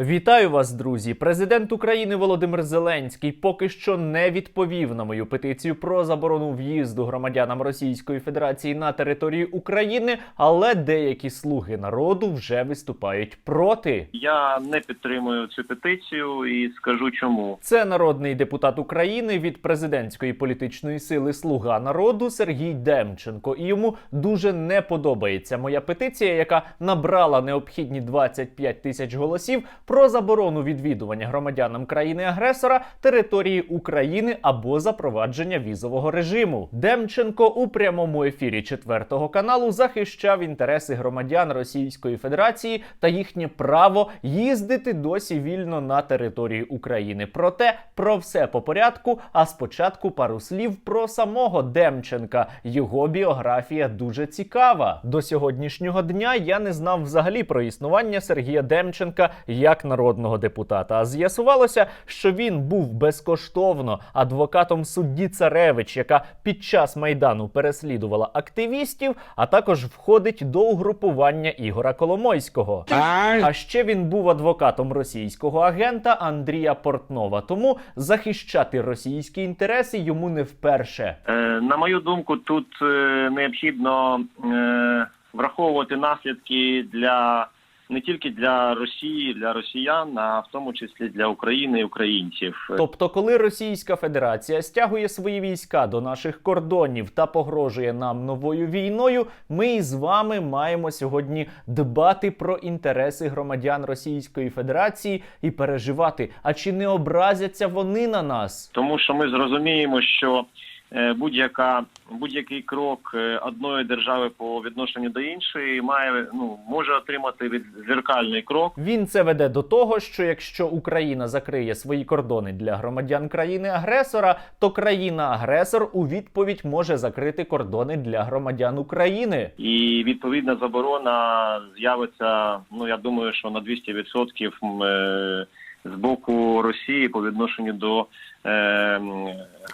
Вітаю вас, друзі! Президент України Володимир Зеленський поки що не відповів на мою петицію про заборону в'їзду громадянам Російської Федерації на територію України, але деякі слуги народу вже виступають проти. Я не підтримую цю петицію і скажу чому. Це народний депутат України від президентської політичної сили Слуга народу Сергій Демченко. І йому дуже не подобається моя петиція, яка набрала необхідні 25 тисяч голосів про заборону відвідування громадянам країни-агресора території України або запровадження візового режиму. Демченко у прямому ефірі четвертого каналу захищав інтереси громадян Російської Федерації та їхнє право їздити досі вільно на території України. Проте про все по порядку. А спочатку пару слів про самого Демченка. Його біографія дуже цікава. До сьогоднішнього дня я не знав взагалі про існування Сергія Демченка як народного депутата. А з'ясувалося, що він був безкоштовно адвокатом судді Царевич, яка під час майдану переслідувала активістів, а також входить до угрупування Ігора Коломойського. А ще він був адвокатом російського агента Андрія Портнова. Тому захищати російські інтереси йому не вперше. Е, на мою думку, тут е, необхідно е, враховувати наслідки для не тільки для Росії, для росіян, а в тому числі для України і українців. Тобто, коли Російська Федерація стягує свої війська до наших кордонів та погрожує нам новою війною, ми із вами маємо сьогодні дбати про інтереси громадян Російської Федерації і переживати, а чи не образяться вони на нас? Тому що ми зрозуміємо, що будь-яка будь-який крок е, одної держави по відношенню до іншої має ну може отримати від зеркальний крок. Він це веде до того, що якщо Україна закриє свої кордони для громадян країни-агресора, то країна-агресор у відповідь може закрити кордони для громадян України. І відповідна заборона з'явиться. Ну я думаю, що на 200% е, з боку Росії по відношенню до е,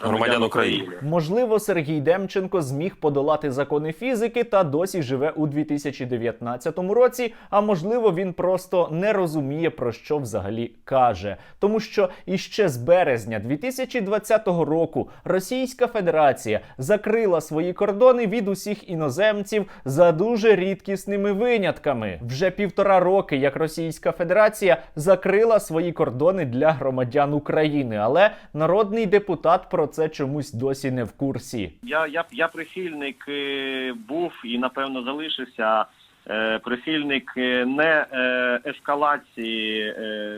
громадян України. Можливо, Сергій Демченко зміг подолати закони фізики та досі живе у 2019 році. А можливо, він просто не розуміє про що взагалі каже, тому що іще з березня 2020 року Російська Федерація закрила свої кордони від усіх іноземців за дуже рідкісними винятками. Вже півтора роки, як Російська Федерація закрила свої кордони для громадян України, але народний депутат про це чомусь досі не в курсі. Я, я, я прихильник е, був і напевно залишився. Е, Прихильник е, не е, ескалації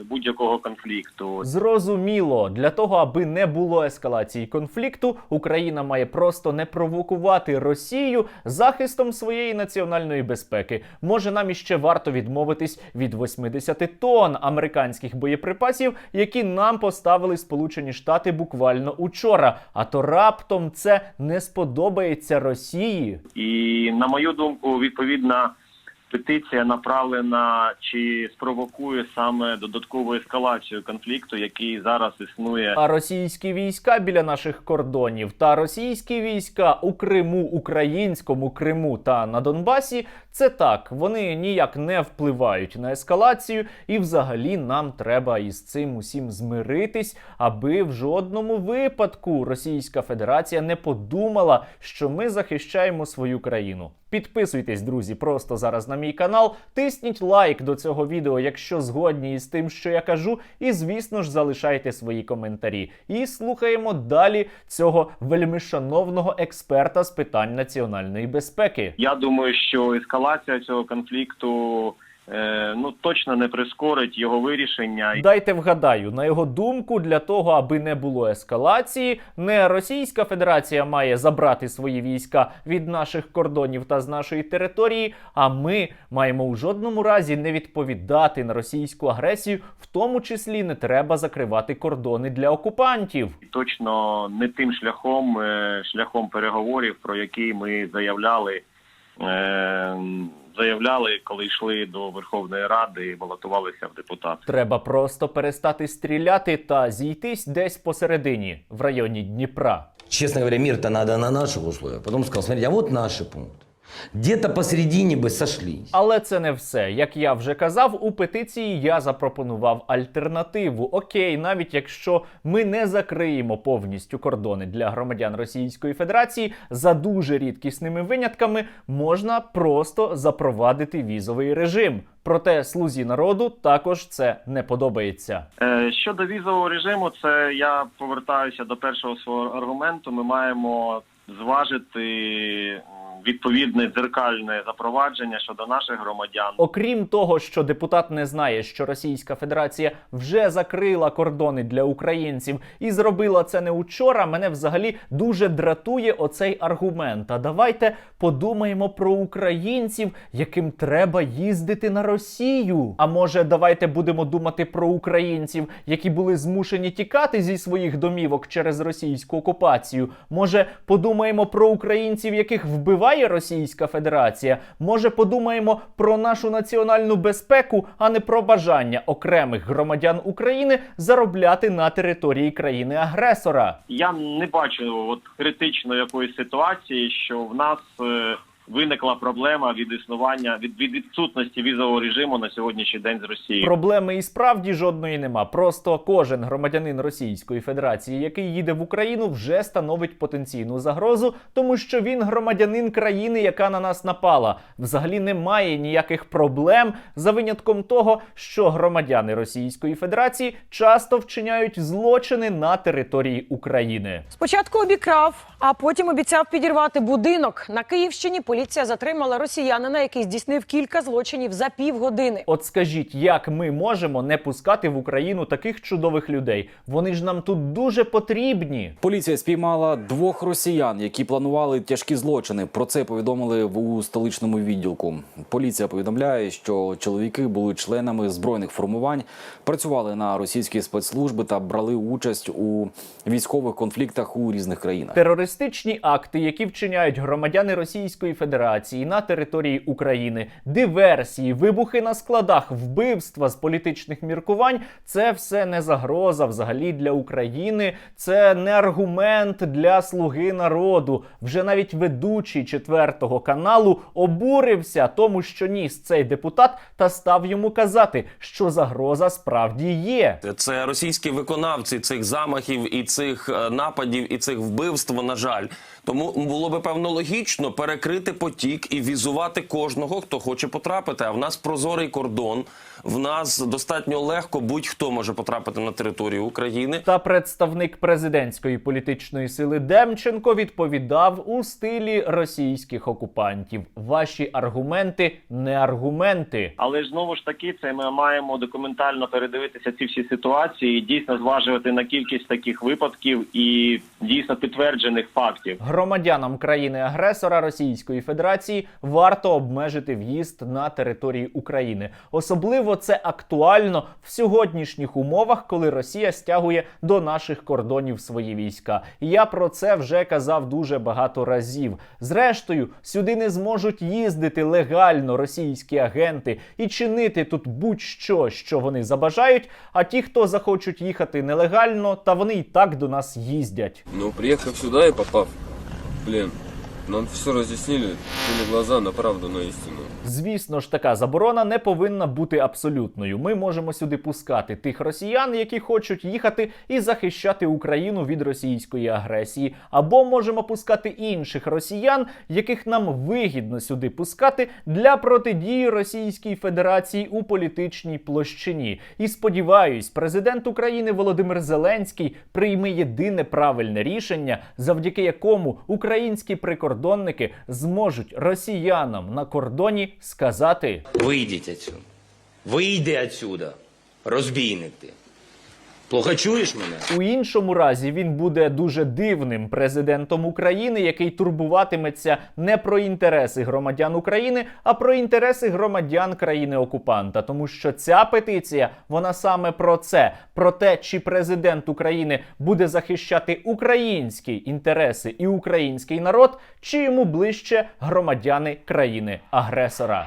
будь-якого конфлікту. Зрозуміло, для того, аби не було ескалації конфлікту, Україна має просто не провокувати Росію захистом своєї національної безпеки. Може, нам іще варто відмовитись від 80 тонн американських боєприпасів, які нам поставили Сполучені Штати буквально учора. А то раптом це не сподобається Росії. І на мою думку, відповідна петиція направлена чи спровокує саме додаткову ескалацію конфлікту, який зараз існує. А російські війська біля наших кордонів та російські війська у Криму, українському Криму та на Донбасі це так, вони ніяк не впливають на ескалацію, і взагалі нам треба із цим усім змиритись, аби в жодному випадку Російська Федерація не подумала, що ми захищаємо свою країну. Підписуйтесь, друзі, просто зараз на мій канал. Тисніть лайк до цього відео, якщо згодні із тим, що я кажу. І, звісно ж, залишайте свої коментарі. І слухаємо далі цього вельмишановного експерта з питань національної безпеки. Я думаю, що ескалація цього конфлікту е, ну точно не прискорить його вирішення. Дайте вгадаю, на його думку, для того, аби не було ескалації, не Російська Федерація має забрати свої війська від наших кордонів та з нашої території, а ми маємо у жодному разі не відповідати на російську агресію, в тому числі не треба закривати кордони для окупантів. точно не тим шляхом, е, шляхом переговорів, про який ми заявляли. Е, заявляли, коли йшли до Верховної Ради і балотувалися в депутати. Треба просто перестати стріляти та зійтись десь посередині, в районі Дніпра. Честно говоря, мир-то надо на наших условиях. Потом сказал, смотрите, а вот наши пункты. Где-то посередине бы сошлись. Але це не все. Як я вже казав, у петиції я запропонував альтернативу. Окей, навіть якщо ми не закриємо повністю кордони для громадян Російської Федерації, за дуже рідкісними винятками можна просто запровадити візовий режим. Проте слузі народу також це не подобається. Е, Щодо візового режиму, це я повертаюся до першого свого аргументу. Ми маємо зважити відповідне дзеркальне запровадження щодо наших громадян. Окрім того, що депутат не знає, що Російська Федерація вже закрила кордони для українців і зробила це не учора. Мене взагалі дуже дратує оцей аргумент. А давайте подумаємо про українців, яким треба їздити на Росію. А може, давайте будемо думати про українців, які були змушені тікати зі своїх домівок через російську окупацію. Може, подумаємо про українців, яких вбиває Російська Федерація. Може, подумаємо про нашу національну безпеку, а не про бажання окремих громадян України заробляти на території країни-агресора. Я не бачу от критичної якоїсь ситуації, що в нас е, виникла проблема від існування від, від відсутності візового режиму на сьогоднішній день з Росією. Проблеми і справді жодної нема. Просто кожен громадянин Російської Федерації, який їде в Україну, вже становить потенційну загрозу, тому що він громадянин країни, яка на нас напала. Взагалі немає ніяких проблем за винятком того, що громадяни Російської Федерації часто вчиняють злочини на території України. Спочатку обікрав, а потім обіцяв підірвати будинок. На Київщині поліція затримала росіянина, який здійснив кілька злочинів за півгодини. От скажіть, як ми можемо не пускати в Україну таких чудових людей? Вони ж нам тут дуже потрібні. Поліція спіймала двох росіян, які планували тяжкі злочини. Про це повідомили в у столичному відділку. Поліція повідомляє, що чоловіки були членами збройних формувань, працювали на російські спецслужби та брали участь у військових конфліктах у різних країнах. Терористичні акти, які вчиняють громадяни Російської Федерації на території України, диверсії, вибухи на складах, вбивства з політичних міркувань це все не загроза взагалі для України. Це не аргумент для слуги народу. Вже навіть ведучий четвертого каналу обурився тому, що ніс цей депутат, та став йому казати, що загроза справді є. Це російські виконавці цих замахів і цих е, нападів і цих вбивств. На жаль, тому було би певно логічно перекрити потік і візувати кожного, хто хоче потрапити. А в нас прозорий кордон. В нас достатньо легко будь-хто може потрапити на територію України. Та представник президентської політичної сили Демченко відповідав у стилі російських окупантів. Ваші аргументи не аргументи. Але ж знову ж таки, це ми маємо документально передивитися ці всі ситуації і дійсно зважувати на кількість таких випадків і дійсно підтверджених фактів. Громадянам країни-агресора Російської Федерації варто обмежити в'їзд на території України. Особливо це актуально в сьогоднішніх умовах, коли Росія стягує до наших кордонів свої війська. І я про це вже казав дуже багато разів. Зрештою, сюди не зможуть їздити легально російські агенти і чинити тут будь-що, що вони забажають. А ті, хто захочуть їхати нелегально, та вони і так до нас їздять. Ну, приехав сюда и попав, блин, нам все разъяснили, были глаза на правду, на истину. Звісно ж, така заборона не повинна бути абсолютною. Ми можемо сюди пускати тих росіян, які хочуть їхати і захищати Україну від російської агресії, або можемо пускати інших росіян, яких нам вигідно сюди пускати для протидії Російській Федерації у політичній площині. І сподіваюсь, президент України Володимир Зеленський прийме єдине правильне рішення, завдяки якому українські прикордонники зможуть росіянам на кордоні сказати. Вийдіть отсюда. Вийди отсюда. Розбійник ти. Плохо чуєш мене? У іншому разі він буде дуже дивним президентом України, який турбуватиметься не про інтереси громадян України, а про інтереси громадян країни-окупанта. Тому що ця петиція вона саме про це: про те, чи президент України буде захищати українські інтереси і український народ, чи йому ближче громадяни країни-агресора.